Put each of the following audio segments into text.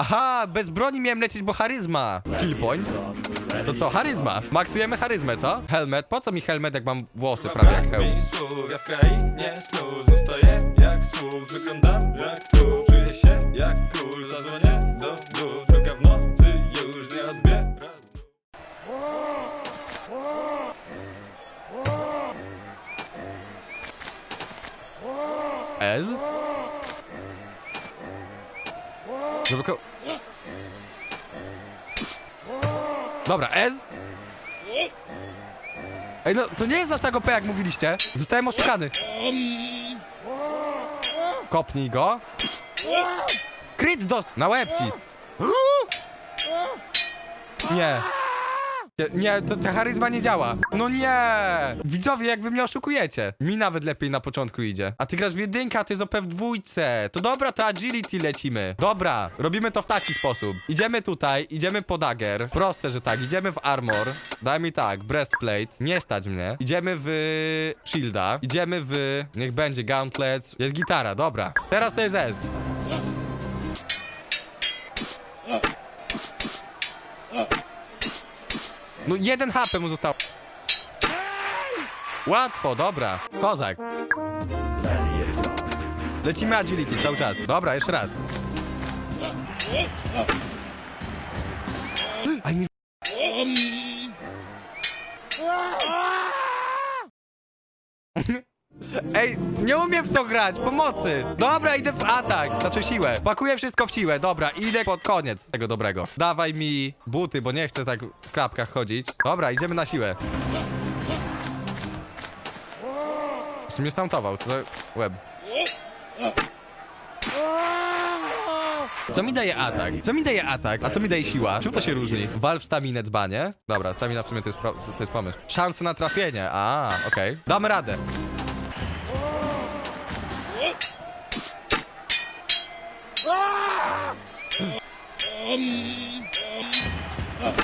Aha, bez broni miałem lecieć, bo charyzma. Skill point. To co, charyzma? Maksujemy charyzmę, co? Helmet. Po co mi helmet, jak mam włosy prawie jak hełm? Ja w krainie snów Zostaję jak słup Wyglądam jak tu Czuję się jak król Zadzwonię do gór Druga w nocy już nie odbiera Ez? Żeby ko... Dobra, Ez? Ej, no, to nie jest aż tak OP, jak mówiliście. Zostałem oszukany. Kopnij go. Kryt dost... Na łeb ci. Nie. Nie, to ta charyzma nie działa. No nie! Widzowie, jak wy mnie oszukujecie. Mi nawet lepiej na początku idzie. A ty grasz w jedynkę, a ty z OP w dwójce. To dobra, to agility lecimy. Dobra, robimy to w taki sposób. Idziemy tutaj, idziemy po dagger. Proste, że tak. Idziemy w armor. Daj mi tak, breastplate. Nie stać mnie. Idziemy w shielda. Idziemy w... Niech będzie gauntlets. Jest gitara, dobra. Teraz to jest S. No jeden HP mu został. Łatwo, dobra. Kozak. Lecimy agility cały czas. Dobra, jeszcze raz. Aj mi... Ej, nie umiem w to grać, pomocy! Dobra, idę w atak, znaczy siłę. Pakuję wszystko w siłę, dobra, idę pod koniec tego dobrego. Dawaj mi buty, bo nie chcę tak w klapkach chodzić. Dobra, idziemy na siłę. Jeszcze mnie stuntował, co za łeb. Co mi daje atak? Co mi daje atak? A co mi daje siła? Czym to się różni? Valve staminę dzbanie. Dobra, stamina w sumie to jest, pro, to jest pomysł. Szanse na trafienie. A, okej. Damy radę.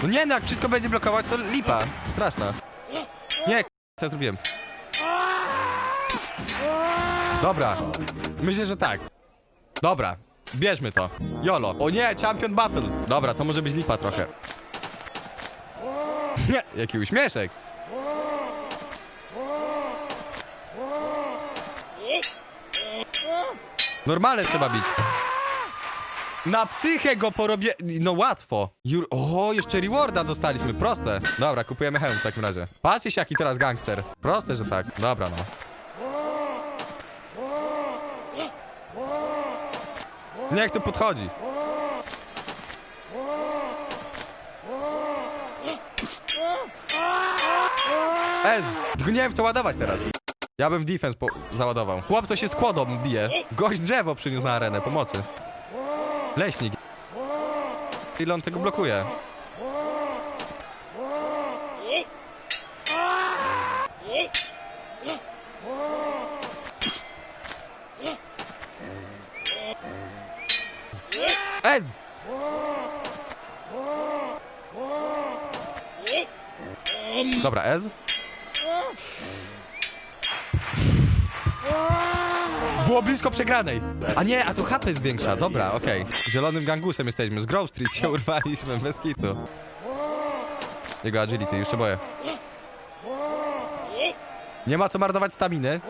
No nie, no jak wszystko będzie blokować, to lipa. Straszna. Nie, co ja zrobiłem? Dobra. Myślę, że tak. Dobra. Bierzmy to. Jolo. O nie, Champion Battle. Dobra, to może być lipa trochę. Nie, jaki uśmieszek. Normalne trzeba bić. Na psychę go porobię... No łatwo. Jur... O, jeszcze rewarda dostaliśmy, proste. Dobra, kupujemy hełm w takim razie. Patrzcie się, jaki teraz gangster. Proste, że tak. Dobra, no. Niech tu podchodzi. Ez, tylko nie wiem co ładować teraz. Ja bym defense po- załadował. Chłop to się skłodą bije. Gość drzewo przyniósł na arenę, pomocy. Leśnik. Ile on tego blokuje? Ez! Dobra, Ez. Było blisko przegranej. A nie, a tu HP zwiększa. Dobra, okej. Zielonym gangusem jesteśmy. Z Grove Street się urwaliśmy, bez kitu. Jego agility, już się boję. Nie ma co marnować staminy.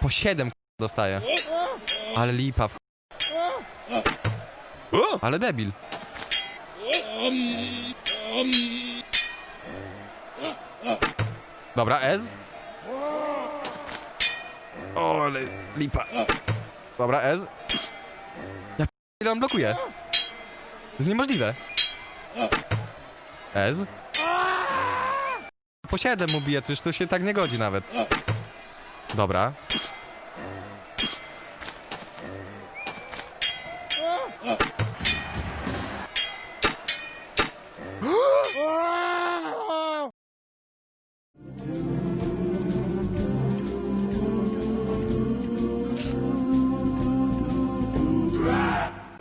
Po 7 dostaje. Ale lipa w... Ale debil. Dobra, Ez. O, ale lipa. Dobra, Ez. Ja ile on blokuje? To jest niemożliwe. Ez. Po 7 mu bije, już to się tak nie godzi nawet. Dobra.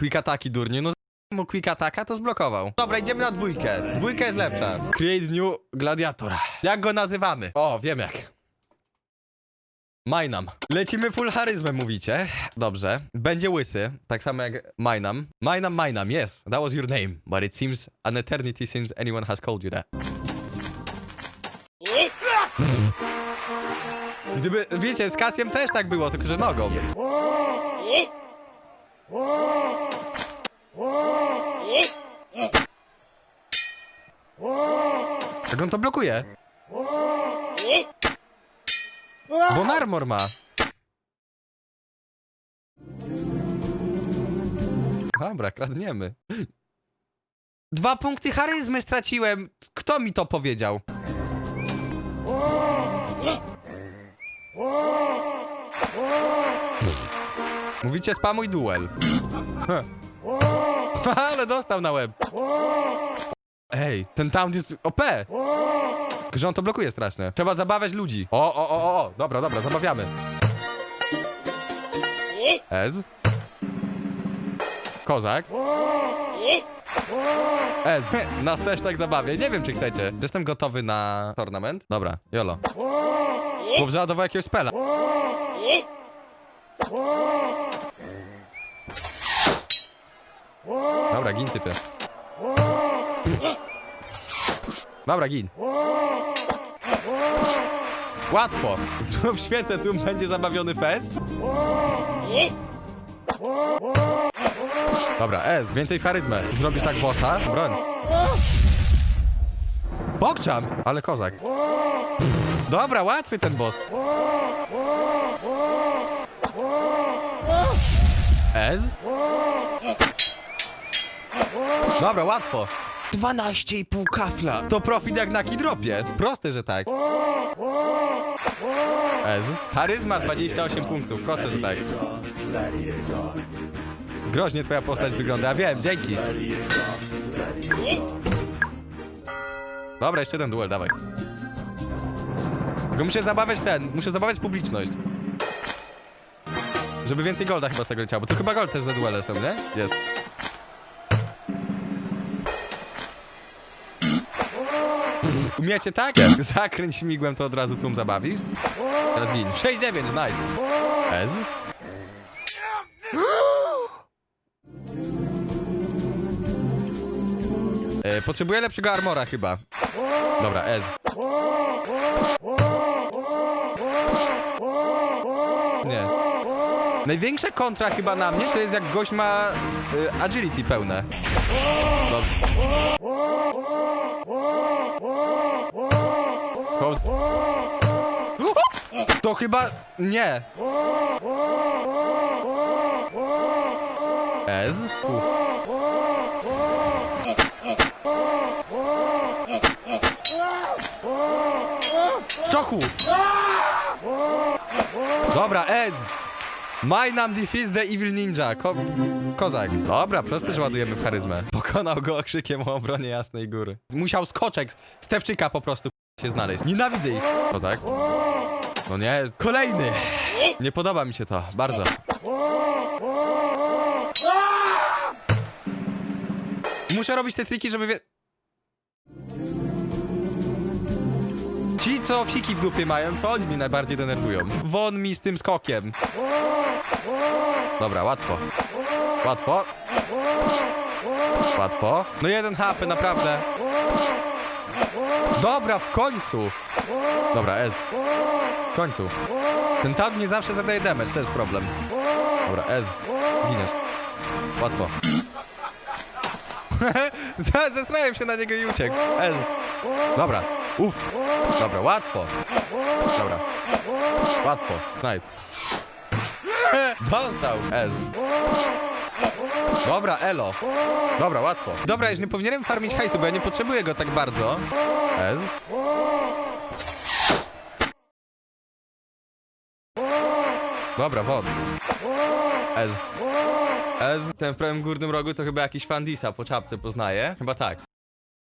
Quick ataki durnie, no mu quick ataka to zblokował. Dobra, idziemy na dwójkę. Dwójka jest lepsza. Create new gladiator. Jak go nazywamy? O, wiem jak. Majnam. Lecimy full charyzmę, mówicie. Dobrze. Będzie łysy, tak samo jak Majnam. Majnam, Majnam, yes. That was your name. But it seems an eternity since anyone has called you that. Gdyby, wiecie, z Kasjem też tak było, tylko że nogą. Jak on to blokuje? Bo on ma. Dobra, kradniemy. Dwa punkty charyzmy straciłem. Kto mi to powiedział? Mówicie spamuj duel. Ale dostał na łeb. Ej, ten town jest OP. Że on to blokuje strasznie. Trzeba zabawiać ludzi. O, o, o, o, o. Dobra, dobra, zabawiamy. Ez. Kozak. Ez. Nas też tak zabawię. Nie wiem, czy chcecie. Jestem gotowy na tournament. Dobra, jolo. Chłop załadował jakiegoś spela. Dobra, gin typy. Dobra, gin. Łatwo. Zrób świecę, tu będzie zabawiony fest. Dobra, Ez, więcej charyzmy. Zrobisz tak bossa? Broń. Pokczam! Ale kozak. Dobra, łatwy ten boss. Ez? Dobra, łatwo. 12,5 kafla. To profit jak na kidropie. Proste, że tak. Ez. Charyzma 28 punktów. Proste, że tak. Groźnie twoja postać wygląda. Ja wiem, dzięki. Dobra, jeszcze ten duel, dawaj. Tylko muszę zabawiać ten, muszę zabawiać publiczność. Żeby więcej golda chyba z tego leciało, bo tu chyba gold też za duele są, nie? Jest. Umiecie tak? Zakręć śmigłem, to od razu tłum zabawisz. Teraz gin. 6-9, nice. Ez. E, potrzebuję lepszego armora chyba. Dobra, Ez. Największa kontra chyba na mnie to jest jak gość ma y, agility pełne. No. Ko- To chyba nie. Ez? Tu. Czochu! Dobra, Ez! Majnam defeats the evil ninja. Ko kozak. Dobra, proste, że ładujemy w charyzmę. Pokonał go okrzykiem o obronie Jasnej Góry. Musiał skoczek Stewczyka po prostu się znaleźć. Nienawidzę ich. Kozak. No nie, kolejny! Nie podoba mi się to, bardzo. Muszę robić te triki, żeby Ci, co wsiki w dupie mają, to oni mnie najbardziej denerwują. Won mi z tym skokiem. Dobra, łatwo. Łatwo. Łatwo. No jeden HP, naprawdę. Dobra, w końcu. Dobra, Ez. W końcu. Ten tag nie zawsze zadaje damage, to jest problem. Dobra, Ez. Giniesz. Łatwo. Zesrałem się na niego i uciekł. Ez. Dobra. Uf. Dobra, łatwo. Dobra. Łatwo. Snipe. Dostał. Ez. Dobra, elo. Dobra, łatwo. Dobra, już nie powinienem farmić hajsu, bo ja nie potrzebuję go tak bardzo. Ez. Dobra, won. Ez. Ez. Ten w prawym górnym rogu to chyba jakiś fandisa po czapce poznaje. Chyba tak.